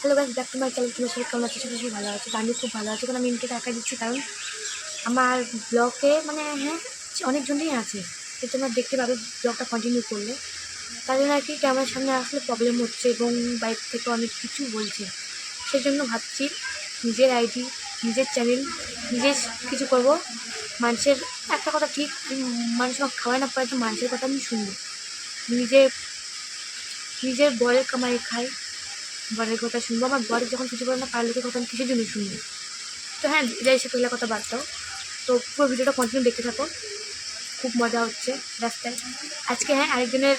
Hello guys back to my channel তোমার সবাই কেমন আছে? সবাই ভালো আছে। তো আমি খুব ভালো আছি। কারণ আমি ইনকে টাকা দিচ্ছি, কারণ আমার ব্লগে মানে হ্যাঁ অনেকজনই আছে। সেই জন্য দেখতে পাবে ব্লগটা কন্টিনিউ করলে। তার জন্য আর কি ক্যামেরার সামনে আসলে প্রবলেম হচ্ছে এবং বাইক থেকে অনেক কিছু বলছে। সেই জন্য ভাবছি নিজের আইডি নিজের চ্যানেল নিজের কিছু করব। মানুষের, একটা কথা ঠিক মানুষ আমাকে খাওয়ায় না, পারে তো মানুষের কথা আমি শুনব। নিজে, নিজের বরের কামাই খাই বরের কথা শুনব আমার বরের যখন কিছু করে না কথা আমি কিসের জন্য শুনব তো হ্যাঁ এটা এসে পেলে কথা বাদ দাও। তো পুরো ভিডিওটা কন্টিনিউ দেখতে থাকো। খুব মজা হচ্ছে রাস্তায়। আজকে হ্যাঁ আরেকজনের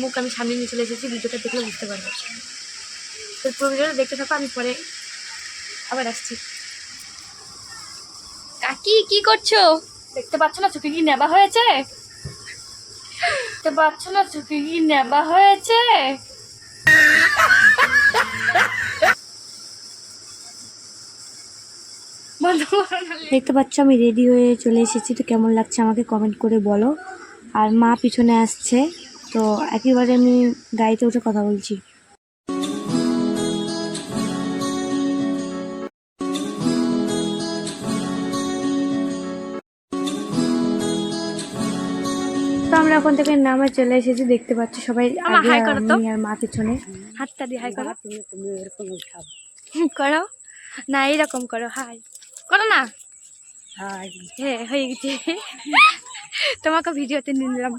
মুখ আমি সামনে নিয়ে চলে এসেছি ভিডিওটা দেখলে বুঝতে পারব। তো পুরো ভিডিওটা দেখতে থাকো আমি পরে আবার আসছি। কাকি কি করছ? দেখতে পাচ্ছ না চোখে কি নেবা হয়েছে? দেখতে পাচ্ছ না চোখে কি নেবা হয়েছে? দেখতে পাচ্ছ আমি রেডি হয়ে চলে এসেছি। তো কেমন লাগছে আমাকে কমেন্ট করে বলো। আর মা পিছনে আসছে তো একেবারে আমি গাড়িতে উঠে কথা বলছি। তো আমরা এখন থেকে নামে চলে এসেছি দেখতে পাচ্ছি সবাই আর। আমি মা পিছনে। হাতটা দিয়ে হাই করো। হুম, করো। না এইরকম করো হাই করো না? হ্যাঁ হয়ে গেছে। তোমাকে ভিডিওতে নিলাম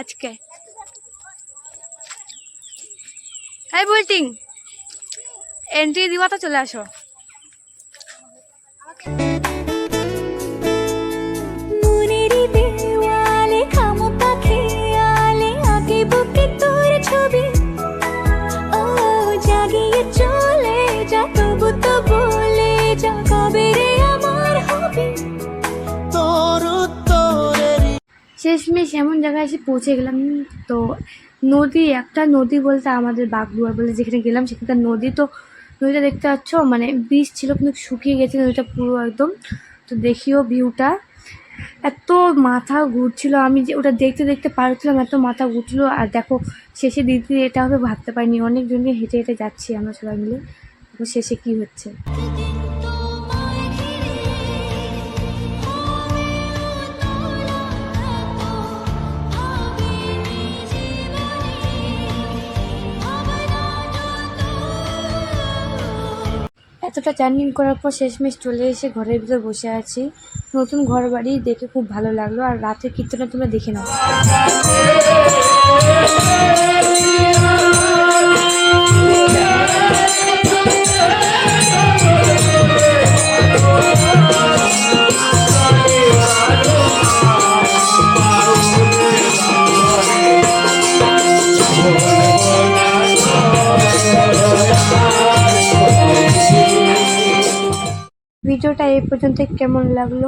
আজকে। হ্যাঁ বলটিং এন্ট্রি দিবা তো চলে আসো। শেষমেশ এমন জায়গায় এসে পৌঁছে গেলাম, তো নদী, একটা নদী বলতে আমাদের বাগদুয়ার বলে যেখানে গেলাম, সেখানকার নদী, তো নদীটা দেখতে পাচ্ছ মানে বীজ ছিল কিন্তু শুকিয়ে গেছে নদীটা পুরো একদম, তো দেখিও ভিউটা। এত মাথা ঘুরছিল, আমি যে ওটা দেখতে দেখতে পারছিলাম এত মাথা ঘুরছিল, আর দেখো শেষে দিদি এটা হবে, ভাবতে পারিনি, অনেকজনকে হেঁটে হেঁটে যাচ্ছি আমরা সবাই মিলে শেষে কি হচ্ছে? এতটা জার্নি করার পর শেষমেশ চলে এসে ঘরের ভিতর বসে আছি। নতুন ঘর বাড়ি দেখে খুব ভালো লাগল। আর রাতের কীর্তনটা তোমরা দেখে নাও। ভিডিওটা এই পর্যন্ত, কেমন লাগল?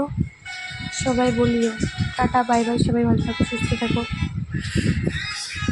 সবাই বলিও। টাটা, বাই বাই, সবাই ভালো থাকো, সুস্থ থাকো।